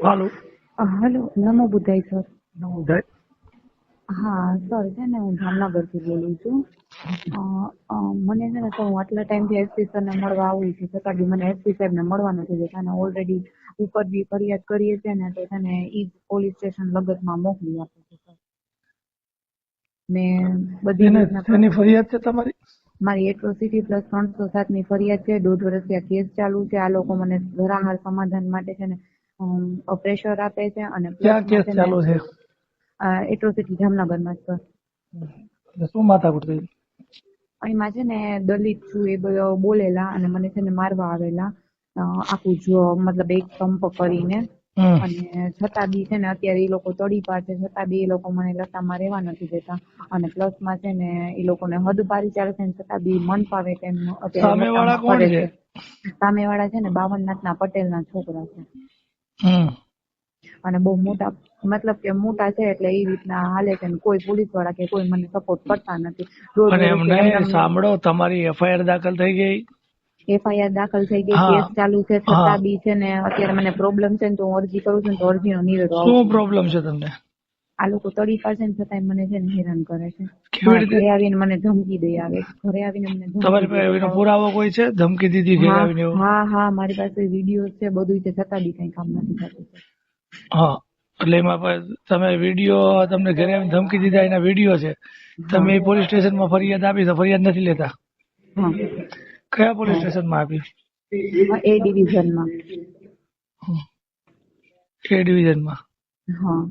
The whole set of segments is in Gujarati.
હાલો. હલો નમો બુદ્ધાય સર. નવોદય હા સર છે ને હું જામનગરથી બોલું છું. મને છે ને હું આટલા ટાઈમથી એસપી સરને મળવા આવું છું છતાં બી મને એસપી સાહેબને મળવા નથી દેતા અને ઓલરેડી ઉપર બી ફરિયાદ કરીએ છે ને તો તને ને ઈ પોલીસ સ્ટેશન લગતમાં મોકલી આપે છે સર. મેં બધી એની ફરિયાદ છે તમારી? મારી એટ્રોસિટી પ્લસ ત્રણસો સાતની ફરિયાદ છે દોઢ વર્ષથી આ કેસ ચાલુ છે. આ લોકો મને ધરાહાર સમાધાન માટે છે ને પ્રેશર આપે છે અને ક્યાં કેસ ચાલુ છે? એટ્રોસિટી જામનગરમાં સર. શું માથાકૂટ થઈ? અહીંમાં છે ને દલિત છું એ બોલેલા અને મને છે ને મારવા આવેલા. આખું જો મતલબ એક સંપ કરીને. અને છતાં બી છે ને અત્યારે એ લોકો તડી પાસે છતાં બી એ લોકો મને લતામાં રહેવા નથી દેતા. અને પ્લસમાં છે ને એ લોકોને હદ પારી ચાલે છે ને છતાં બી મન ફાવે તેમ અત્યારે કોણ ફરે છે. સામેવાળા છે ને બાવનનાથના પટેલના છોકરા છે. અને બહુ મોટા મતલબ કે મોટા છે એટલે એ રીતના હાલે છે કોઈ પોલીસવાળા કે કોઈ મને સપોર્ટ કરતા નથી. અને એમને સાંભળો તમારી એફઆઈઆર દાખલ થઈ ગઈ. એફઆઈઆર દાખલ થઈ ગઈ કેસ ચાલુ છે. છતાં બી છે ને અત્યારે મને પ્રોબ્લેમ છે ને તો હું અરજી કરું છું ને તો અરજીનો નિવેડો આવતો શું પ્રોબ્લેમ છે તમને? આ લોકો તડી પાસે ને છતાંય મને છે ને હેરાન કરે છે? ઘરે આવીને મને ધમકી દઈ આવે છે. ઘરે આવીને મને તમારી પાસે એનો પુરાવો કોઈ છે? ધમકી દીધી ઘરે આવીને હા હા મારી પાસે વીડિયો છે બધું છે છતાં બી કઈ કામ નથી થતું. હા એટલે એમાં તમે વીડિયો તમને ઘરે આવીને ધમકી દીધા એના વીડિયો છે. તમે પોલીસ સ્ટેશનમાં ફરિયાદ આપી તો ફરિયાદ નથી લેતા? કયા પોલીસ સ્ટેશનમાં આપી? એ ડિવિઝનમાં. એ ડિવિઝનમાં? હા.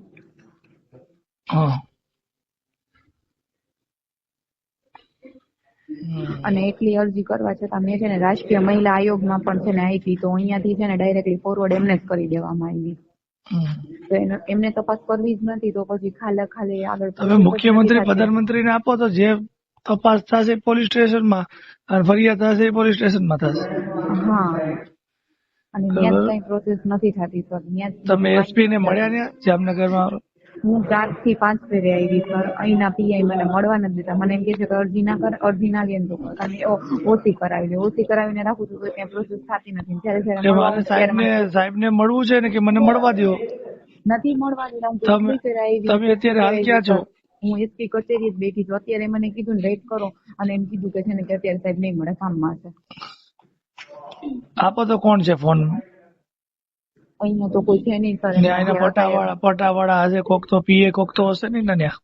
અને એટલી અરજી કરવા છતાં મેં છે ને રાષ્ટ્રીય મહિલા આયોગમાં પણ છે ને આપી તો અહીંયાથી છે ને ડાયરેક્ટલી ફોરવર્ડ એમને જ કરી દેવામાં આવી. તો એનો- એમને તપાસ કરવી જ નથી તો પછી ખાલે ખાલી આગળ તમે મુખ્યમંત્રી પ્રધાનમંત્રી ને પ્રધાનમંત્રીને આપો તો જે તપાસ થશે પોલીસ સ્ટેશનમાં અને ફરિયાદ થશે પોલીસ પોલીસ સ્ટેશનમાં થશે. હા. અને ત્યાં કઈ પ્રોસેસ નથી થતી સર તમે એસપી ને મળ્યા ને જામનગરમાં? હું ચારથી પાંચ ફેરે આવી સર. અહીંના પીઆઈ મને મળવા નથી દેતા. મને એમ કે છે કે અરજી ના કર અરજી ના લે તો અને ઓ- કરાવી લે. ઓસી કરાવીને રાખું છું તો ત્યાં પ્રોસેસ થતી નથી. જ્યારે જ્યારે કે મળવા મારે આવે ત્યારે સાહેબ ને સાહેબ ને મળવું છે ને કે મને મળવા દો નથી મળવા દેતા. હું તમે- કેટલી ફેરે આવી તમે અત્યારે હાલ ક્યાં છો? હું એસપી કચેરી જ બેઠી છું. અત્યારે મને કીધું ને વેઇટ કરો. અને એમ કીધું કે છે ને કે અત્યારે સાહેબ નહીં મળે. કામમાં છે. આપો તો કોણ છે ફોન? અહીંયા તો કોઈ છે નહીં સર ને આના પટાવાળા પટાવાળા હશે કોક તો પીએ કોક તો હશે ને ત્યાં.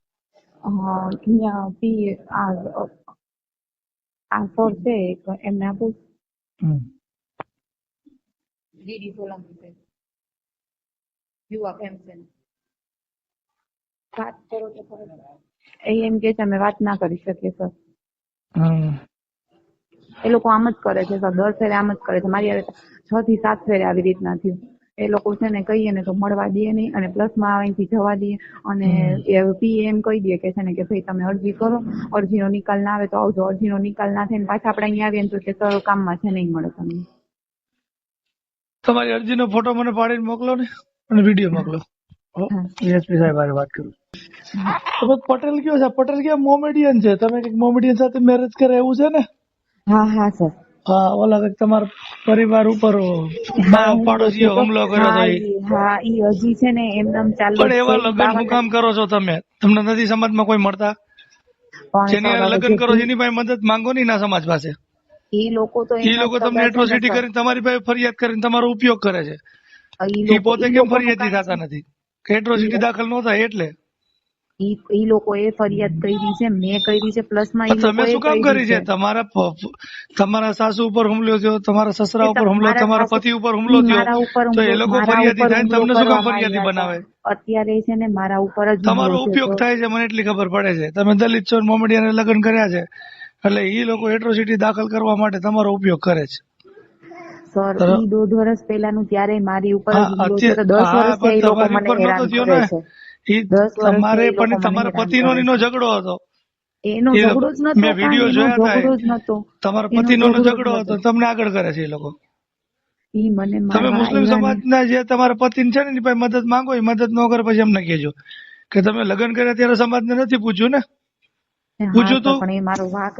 હા અહીંયા પી આ આ સર છે એમને આપું. હમ. ડીડી સોલંકી છે. યુવા પેન્શન વાત કરો તો. એ એમ કે છે અમે વાત ના કરી શકીએ સર. એ લોકો આમ જ કરે છે સર. દર ફેરે આમ જ કરે છે. મારી છ થી સાત ફેરે આવી રીતના થયું. એ લોકો છે ને કહીએ ને તો મળવા દે નહીં અને પ્લસમાં અહીંથી જવા દે અને પીએ એમ કહી દે કે છે ને કે ભાઈ તમે અરજી કરો અરજીનો નિકાલ ના આવે તો આવજો. અરજીનો નિકાલ ના થાય ને પાછા આપણે અહીંયા આવીએ તો કે સર કામમાં છે નહીં મળે તમને. તમારી અરજીનો ફોટો મને પાડીને મોકલો ને અને વીડિયો મોકલો. એસપી સાહેબ હારે વાત કરું. તમે પટેલ કયો છે? પટેલ ક્યાં મોમેડિયન છે? તમે કંઈક મોમેડિયન સાથે મેરેજ કરે એવું છે ને? હા હા સર. હા ઓલા વખત તમારા પરિવાર ઉપર પાડોશીઓ હુમલો કર્યો હતો હા ઈ. ઈ- હા ઈ હજી છે ને એમ નામ ચાલુ પણ એવા. ઈ લગ્ન શું કામ કરો છો તમે? તમને નથી સમાજમાં કોઈ મળતા? જેની લગ્ન કરો જેની પાસે મદદ માંગો નહીં ના સમાજ પાસે. ઈ લોકો તો એ લોકો તમને એટ્રોસિટી કરીને તમારી પાસે ફરિયાદ કરીને તમારો ઉપયોગ કરે છે. ઈ એ પોતે કેમ ફરિયાદી થતા નથી? એટ્રોસિટી દાખલ ન થાય એટલે? ઈ લોકોએ ફરિયાદ કરી છે મેં કરી છે પ્લસમાં તમે શું કામ કરી છે? તમારા તમારા સાસુ ઉપર હુમલો થયો તમારા સસરા ઉપર હુમલો તમારા પતિ ઉપર હુમલો થયો. તો એ લોકો ફરિયાદી થાય તમને શું કામ ફરિયાદી બનાવે? અત્યારે છે ને મારા ઉપર જ તમારો ઉપયોગ થાય છે મને એટલી ખબર પડે છે. તમે દલિત છો મોમેડિયાને લગ્ન કર્યા છે એટલે એ લોકો એટ્રોસિટી દાખલ કરવા માટે તમારો ઉપયોગ કરે છે. સર. દોઢ વર્ષ પહેલાનું ત્યારે મારી ઉપર દસ વર્ષ વર્ષથી લોકો મને હેરાન થયો કરે છે. વર્ષથી તમારે પણ તમારા પતિનો એનો ઝઘડો હતો. એનો ઝઘડો જ નતો મેં વિડિયો જોયા ઝઘડો જ નતો. તમારા પતિનો ઝઘડો હતો. તમને આગળ કરે છે એ લોકો. ઈ મને તમે મુસ્લિમ સમાજ ના સમાજના જે તમારા પતિ છે ને એની પાસે મદદ માંગો એ મદદ ન કરે પછી એમને કહેજો. કે તમે લગ્ન કર્યા ત્યારે સમાજને નથી પૂછ્યું ને? પૂછ્યું તું?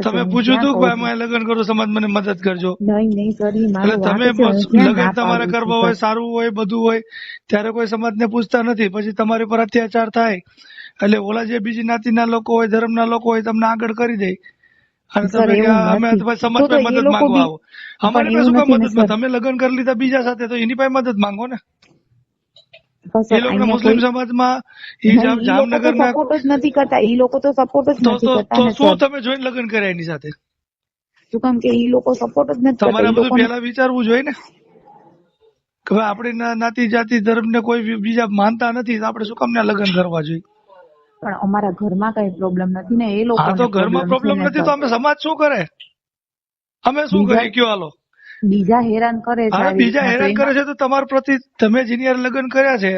તમે પૂછું પૂછ્યું તું કે અમે લગ્ન કરું સમાજ મને મદદ કરજો. નહીં નહીં સર એટલે તમે લગ્ન ના તમારે કરવા હોય સારું હોય બધું હોય ત્યારે કોઈ સમાજને પૂછતા નથી. પછી તમારી પર અત્યાચાર થાય. એટલે ઓલા જે બીજી નાતીના લોકો હોય ધર્મના લોકો હોય તમને આગળ કરી દે. અને તમે અમે સમાજ પાસે મદદ માંગવા આવો. અમારી પાસે શું ને, મદદ તમે લગ્ન કરી લીધા બીજા સાથે તો એની પાસે મદદ માંગો ને? એ લોકો મુસ્લિમ સમાજમાં એ જામનગરના સપોર્ટ જ નથી કરતા. એ લોકો તો સપોર્ટ જ નથી કરતા તો ને શું તમે જોઈન લગ્ન કર્યા એની સાથે? શું કામ કે એ લોકો સપોર્ટ જ નથી કરતા? તમારે બધું પહેલા વિચારવું જોઈએ ને કે આપણે ના- નાતી જાતિ ધર્મને કોઈ બીજા માનતા નથી તો આપણે શું કામ ના લગ્ન કરવા જોઈએ? પણ અમારા ઘરમાં કઈ પ્રોબ્લેમ નથી ને એ લોકો તો ઘરમાં પ્રોબ્લેમ નથી તો અમે સમાજ શું કરે? અમે શું કરીએ? કયો હાલો? બીજા હેરાન કરે છે હા બીજા હેરાન કરે છે તો તમારા પ્રતિ તમે જીનિયર લગ્ન કર્યા છે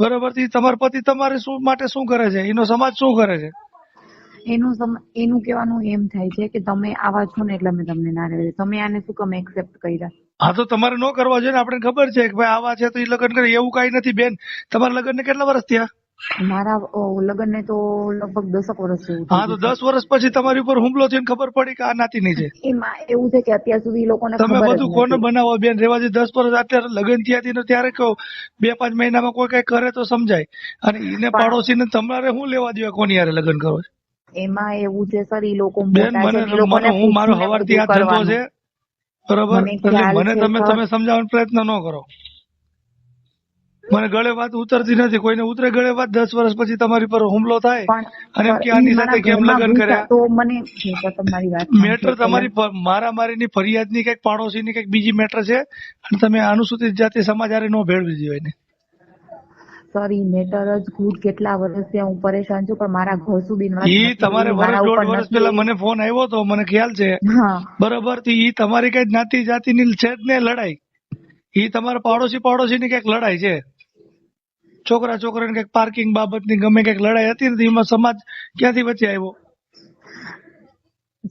બરોબરથી તમારા પતિ તમારે શું માટે શું કરે છે? એનો સમાજ શું કરે છે? એનું એનું કહેવાનું એમ થાય છે કે તમે આવા છો ને એટલે અમે તમને ના રહેવા તમે આને શું કમે એક્સેપ્ટ કર્યા? હા તો તમારે ન કરવા જોઈએ ને આપણે ખબર છે કે ભાઈ આવા છે તો એ લગ્ન કરે. એવું કઈ નથી બેન. તમારા લગ્ન ને કેટલા વર્ષ થયા? મારા લગ્ન ને તો લગભગ દસક વર્ષ જેવું હા તો દસ વર્ષ પછી તમારી ઉપર હુમલો થઈને ખબર પડી કે આ નાતીની છે. એમાં એવું છે કે અત્યાર સુધી લોકોને તમે બધું કોને બનાવો? બેન રેવાજી દસ વર્ષ અત્યારે લગ્ન થયા હતી ત્યારે કહો બે પાંચ મહિનામાં કોઈ કઈ કરે તો સમજાય. અને એને પાડોશી ને તમારે શું લેવા દેવા કોની યારે લગ્ન કરો? એમાં એવું છે સર ઈ લોકો બેન મને હું મારો હવારથી આ ધંધો છે. બરોબર? મને તમે તમે સમજાવવાનો પ્રયત્ન ન કરો. મને ગળે વાત ઉતરતી નથી. કોઈને ઉતરે ગળે વાત દસ વર્ષ પછી તમારી પર હુમલો થાય અને કે આની સાથે કેમ લગ્ન કર્યા? તો મને તમારી વાત મેટર તમારી પ- મારામારીની ફરિયાદની કંઈક પાડોશીની કંઈક બીજી મેટર છે અને તમે અનુસૂચિત જાતિ સમાજ આરે નો ભેળવી દીધી હોય સર મેટર જ ખુદ કેટલા વર્ષથી હું પરેશાન છું પણ મારા ઘર સુધી ઈ તમારે વર્ષ દોઢ વર્ષ પહેલા મને ફોન આવ્યો તો મને ખ્યાલ છે. બરોબર તો ઈ તમારી કઈ જ્ઞાતિ જાતિની છે જ ને લડાઈ? ઈ તમારા પાડોશી પાડોશી ની કંઈક લડાઈ છે? છોકરા છોકરાની કંઈક પાર્કિંગ બાબતની ગમે કંઈક લડાઈ હતી ને એમાં સમાજ ક્યાંથી બચી આવ્યો?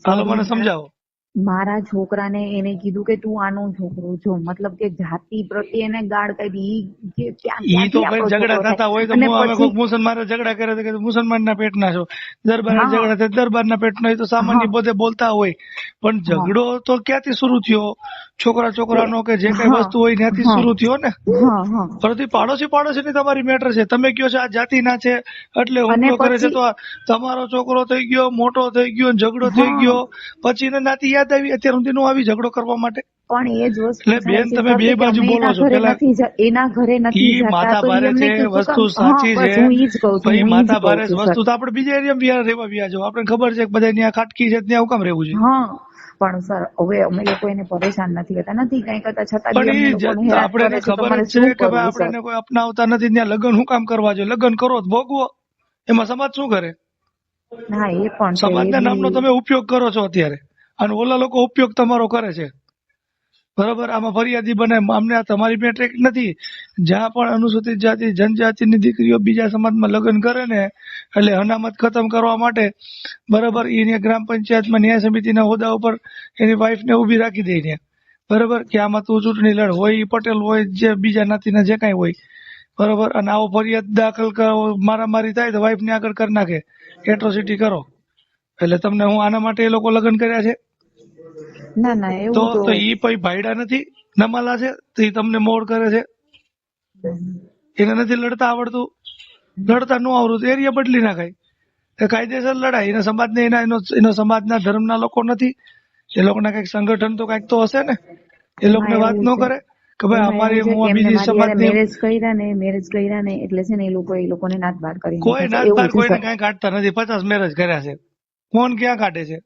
હાલો મને સમજાવો. મારા છોકરાને એને કીધું કે તું આનો છોકરો છો. મતલબ કે જાતિ પ્રત્યે એને ગાળ કરી ઈ ઈ તો કઈ ઝઘડા થતા હોય તો હવે કોઈક મુસલમાન ઝઘડા કરે તો કે મુસલમાનના પેટના છો. દરબાર. ઝઘડા થાય દરબારના પેટના એ તો સામાન્ય પોતે બોલતા હોય. પણ ઝઘડો તો ક્યાંથી શરૂ થયો? છોકરા છોકરાનો કે જે કઈ વસ્તુ હોય ત્યાંથી. શરૂ થયો ને? હા પાડોશી પાડોશી ની તમારી મેટર છે. તમે કયો છો? આ જાતિના છે. એટલે હુમલો કરે છે તો તમારો છોકરો થઈ ગયો મોટો થઈ ગયો ને ઝઘડો થઈ ગયો. પછી એને નાતી યાદ આવી? અત્યાર સુધી નો આવી ઝઘડો કરવા માટે? પણ એ જ વસ્તુ એટલે બેન, તમે બે બાજુ બોલો છો. પેલા- એના ઘરે નથી જતા માતા ભારે છે વસ્તુ સાચી છે. પછી છું માતા ભારે વસ્તુ. તો આપણે બીજા એરિયા રહેવા વ્યા જાવ આપણે ખબર છે કે બધા ત્યાં ખાટકી છે ત્યાં હું કામ રહેવું છે? હા. પણ સર હવે અમે લોકો એને પરેશાન નથી કરતા. નથી કઈ કરતા છતાં આપણે ખબર છે કે કોઈ અપનાવતા નથી. ત્યાં લગ્ન શું કામ કરવા જોઈએ? લગ્ન કરો ભોગવો. એમાં સમાજ શું કરે? હા એ પણ સમાજના નામનો તમે ઉપયોગ કરો છો અત્યારે. અને ઓલા લોકો ઉપયોગ તમારો કરે છે. બરાબર? આમાં ફરિયાદી બને. અમને આ તમારી મેટ્રિક નથી. જ્યાં પણ અનુસૂચિત જાતિ, જનજાતિની દીકરીઓ બીજા સમાજમાં લગ્ન કરે ને, એટલે અનામત ખતમ કરવા માટે, બરાબર એને ગ્રામ પંચાયતમાં ન્યાય સમિતિના હોદ્દા ઉપર એની વાઈફને ઊભી રાખી દે ને. બરાબર? કે આમાં તું ચૂંટણી લડ હોય પટેલ હોય, જે બીજા નાતીના જે કાંઈ હોય. બરાબર? અને આવો ફરિયાદ દાખલ કરો, મારામારી થાય તો વાઈફને આગળ કરી નાખે. એટ્રોસિટી કરો. એટલે તમને હું આના માટે એ લોકો લગ્ન કર્યા છે? ના ના એવું તો ઈ પછી ભાઈડા નથી નમાલા છે તો ઈ તમને મોડ કરે છે. એને નથી લડતા આવડતું. લડતા ન આવડતું એરિયા બદલી નાખાય. એ કાયદેસર લડાય એના સમાજને એના એનો એનો સમાજના ધર્મના લોકો નથી. એ લોકોના કંઈક સંગઠન તો કંઈક તો હશે ને. એ લોકોને વાત નો કરે કે ભાઈ અમારી હું બીજી સમાજ મેરેજ કર્યા ને મેરેજ કર્યા ને એટલે છે ને એ લોકો એ લોકોને નાત બાર કરી કોઈ નાત બાર કોઈને કઈ કાઢતા નથી. પચાસ મેરેજ કર્યા છે. કોણ ક્યાં કાઢે છે?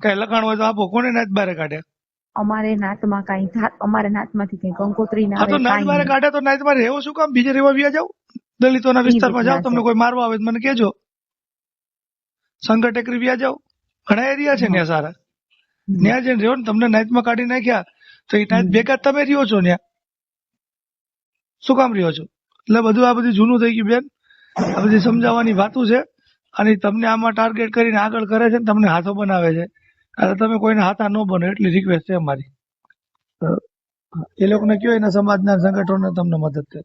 કઈ લખાણ હોય તો આપો કોને નાત બારે કાઢે. અમારે નાતમાં કાંઈ થાત અમારે નાતમાંથી કઈ કંકોત્રી ના તો નાત બારે કાઢે તો નાત બારે રહેવો શું કામ? બીજે રહેવા વ્યા જાવ દલિતોના વિસ્તારમાં જાઓ રીતના તમને કોઈ મારવા આવે તો મને કેજો સંકટ ટેકરી વ્યા જાવ ઘણા એરિયા છે ત્યાં સારા. ત્યાં જઈને રહ્યો ને તમને નાઈટમાં કાઢી નાખ્યા તો એ નાત ભેગા તમે રહ્યો છો ત્યાં શું કામ રહ્યો છો? એટલે બધું આ બધું જૂનું થઈ ગયું બેન. આ બધી સમજાવવાની વાતું છે. અને તમને આમાં ટાર્ગેટ કરીને આગળ કરે છે ને તમને હાથો બનાવે છે. એટલે તમે કોઈને હાથા ન બનો, એટલી રિક્વેસ્ટ છે અમારી. એ લોકોને કયો એના સમાજના સંગઠનો તમને મદદ કરે?